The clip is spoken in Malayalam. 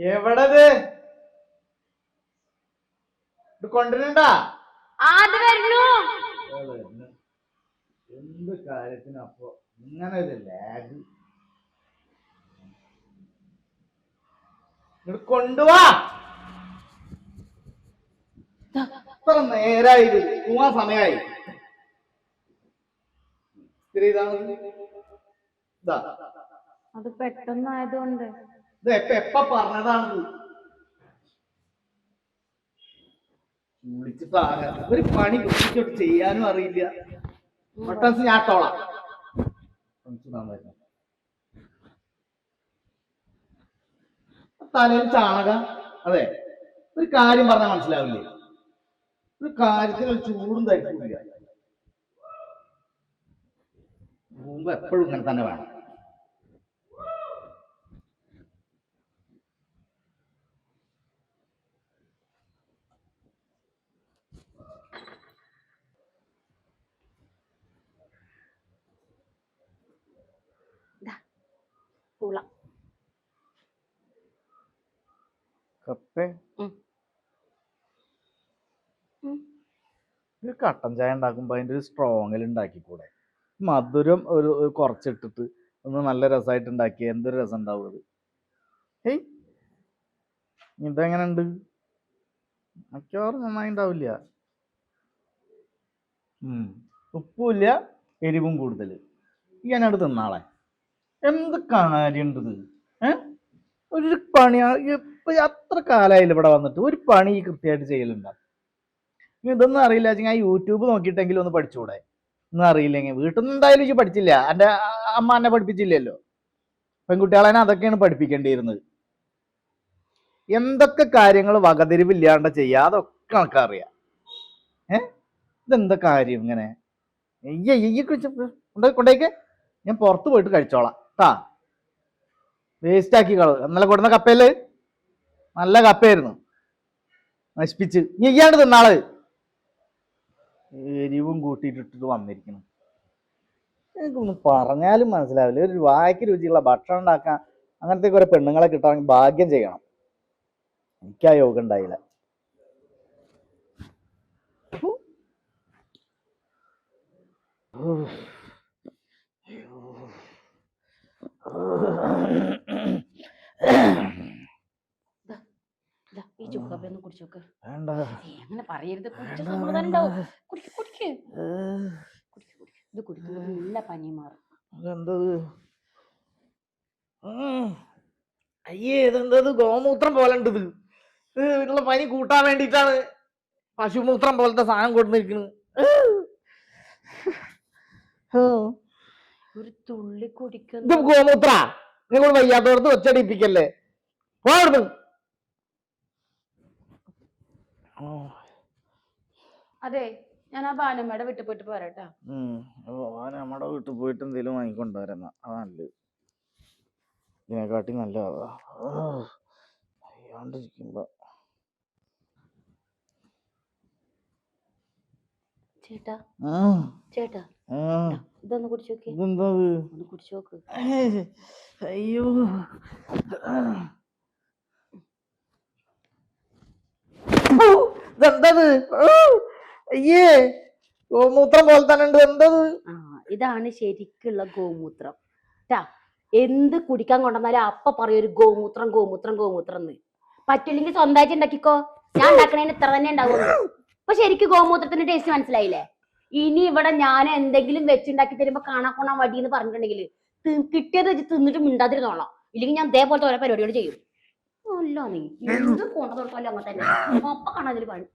എവിടത്? ഇത് കൊണ്ടുവരണ്ടാ? എന്ത് കാര്യത്തിനപ്പോ ഇങ്ങനെ ഒരു ലാഗ് ഇങ്ങോട്ട് കൊണ്ടുവാ. ഇത്ര നേരായി. പോവാൻ ഇതാണ്. അത് പെട്ടെന്നായതുകൊണ്ട്. ഇത് എപ്പ എപ്പ പറഞ്ഞതാണ് വിളിച്ചിട്ടാകെ ഒരു പണി വിളിച്ചിട്ട് ചെയ്യാനും അറിയില്ല. ഞാൻ തോളാം. തലയിൽ ചാണക അതെ. ഒരു കാര്യം പറഞ്ഞാൽ മനസ്സിലാവില്ലേ? ഒരു കാര്യത്തിന് ഒരു ചൂടും തരിക്കില്ല എപ്പോഴും ഇങ്ങനെ തന്നെ വേണം. പൂള കപ്പേ. ഒരു കട്ടൻ ചായ ഉണ്ടാക്കുമ്പോ അതിന്റെ ഒരു സ്ട്രോങ്ങിൽ ഉണ്ടാക്കിക്കൂടെ? മധുരം ഒരു കുറച്ചിട്ടിട്ട് ഒന്ന് നല്ല രസമായിട്ട് ഉണ്ടാക്കി എന്തൊരു രസം ഉണ്ടാവും അത്? ഏയ് ഇതെങ്ങനെ ഉണ്ട് മിക്കവാറും നന്നായി ഉണ്ടാവില്ല. ഉപ്പുമില്ല എരിവും കൂടുതൽ ഈ ഞാനടുത്ത് തിന്നാളെ. എന്ത് കാര്യണ്ടത്? ഏ? ഒരു പണി ഇപ്പൊ അത്ര കാലമായില്ല ഇവിടെ വന്നിട്ട്? ഒരു പണി കൃത്യമായിട്ട് ചെയ്യലുണ്ടാവും ഇതൊന്നും അറിയില്ല. ഞാൻ യൂട്യൂബ് നോക്കിയിട്ടെങ്കിലും ഒന്ന് പഠിച്ചുകൂടെ ഒന്നും അറിയില്ലെങ്കിൽ വീട്ടിൽ നിന്ന് എന്തായാലും ഇജ്ജ് പഠിച്ചില്ല. എന്റെ അമ്മ എന്നെ പഠിപ്പിച്ചില്ലല്ലോ. പെൺകുട്ടികളെ അതൊക്കെയാണ് പഠിപ്പിക്കേണ്ടിയിരുന്നത്. എന്തൊക്കെ കാര്യങ്ങൾ വകതിരിവില്ലാണ്ട് ചെയ്യാ? അതൊക്കെ നമുക്കറിയാം ഏ? ഇതെന്താ കാര്യം ഇങ്ങനെ? കൊണ്ടേക്ക് ഞാൻ പുറത്ത് പോയിട്ട് കഴിച്ചോളാം. ട്ടാ വേസ്റ്റ് ആക്കി കളഞ്ഞു ഇന്നലെ കൊടുന്ന കപ്പയിൽ നല്ല കപ്പയായിരുന്നു. നശിപ്പിച്ച്. നീ ഇയ്യാണ്ട് തിന്നാൾ. എരിവും കൂട്ടിയിട്ടിട്ട് വന്നിരിക്കണം. എനിക്കൊന്നും പറഞ്ഞാലും മനസ്സിലാവില്ല. ഒരു വായ്ക്ക് രുചിയുള്ള ഭക്ഷണം ഉണ്ടാക്കാൻ അങ്ങനത്തെ കുറെ പെണ്ണുങ്ങളെ കിട്ടാൻ ഭാഗ്യം ചെയ്യണം. എനിക്ക് ആ യോഗം ഉണ്ടായില്ല. ഈ ചുക്കാപ്പി ഒന്ന് കുടിച്ചു നോക്ക്. വേണ്ട. ഏയ്, അങ്ങനെ പറയരുത്. കുടിച്ച സമാധാനം ഉണ്ടാവും. കുടിക്ക് കുടിക്ക്. കുടിക്ക് കുടിക്ക്. ഇത് നല്ല പനി മാറും. അതെന്തത് ഉം. അയ്യേ ഇതെന്തത് ഗോമൂത്രം പോലെ ഉണ്ട് ഇത്. വീട്ടിലെ പനി കൂട്ടാൻ വേണ്ടിട്ടാണ് പശുമൂത്രം പോലത്തെ സാധനം കൊടുത്തിരിക്കുന്നത് ഒരു തുള്ളി കുടിക്കുന്ന. ഗോമൂത്ര? നിങ്ങൾ വയ്യാത്തവർക്ക് ഒച്ചടിപ്പിക്കല്ലേ പോകുന്നു. അതെ ഞാൻ ആ ബാലമ്മയുടെ വിട്ടു പോയിട്ട് പോരാട്ടാ. നമ്മുടെ വീട്ടിൽ പോയിട്ട് എന്തെങ്കിലും വാങ്ങിക്കൊണ്ടുവരുന്ന അതല്ല ഇതിനെക്കാട്ടി നല്ലതാ. ഓ, ചേട്ടാ. ചേട്ടാ ആ, ദാ, ഇതൊന്ന് കുടിച്ചു നോക്കി ഇതെന്താ ഇത്? ഒന്ന് കുടിച്ചു നോക്ക്. അയ്യോ. ഇതെന്തത്? അയ്യേ. ഗോമൂത്രം പോലെ തന്നെ ഉണ്ട്. എന്തത്? ആ ഇതാണ് ശരിക്കുള്ള ഗോമൂത്രം. ട്ടാ എന്ത് കുടിക്കാൻ കൊണ്ടുവന്നാലും അപ്പ പറയും ഒരു ഗോമൂത്രം ഗോമൂത്രം ഗോമൂത്രം എന്ന്. പറ്റില്ലെങ്കിൽ സ്വന്തമായിട്ട് ഉണ്ടാക്കിക്കോ. ഞാൻ ഉണ്ടാക്കണേന് ഇത്ര തന്നെ ഉണ്ടാവുള്ളൂ. അപ്പൊ ശരിക്കും ഗോമൂത്രത്തിന്റെ ടേസ്റ്റ് മനസ്സിലായില്ലേ? ഇനി ഇവിടെ ഞാൻ എന്തെങ്കിലും വെച്ചുണ്ടാക്കി തരുമ്പോ കൊണ്ടാ മടി എന്ന് പറഞ്ഞിട്ടുണ്ടെങ്കിൽ കിട്ടിയത് വെച്ച് തിന്നിട്ട് മിണ്ടാതിരുന്നോളാം ഇല്ലെങ്കിൽ ഞാൻ ഇതേപോലത്തെ ഓരോ പരിപാടികൾ ചെയ്യും. അല്ല നീ എന്ത് കൊണ്ടു തൊട്ടാലും അങ്ങനെ തന്നെ. അപ്പൊ കാണാതിരി പണി.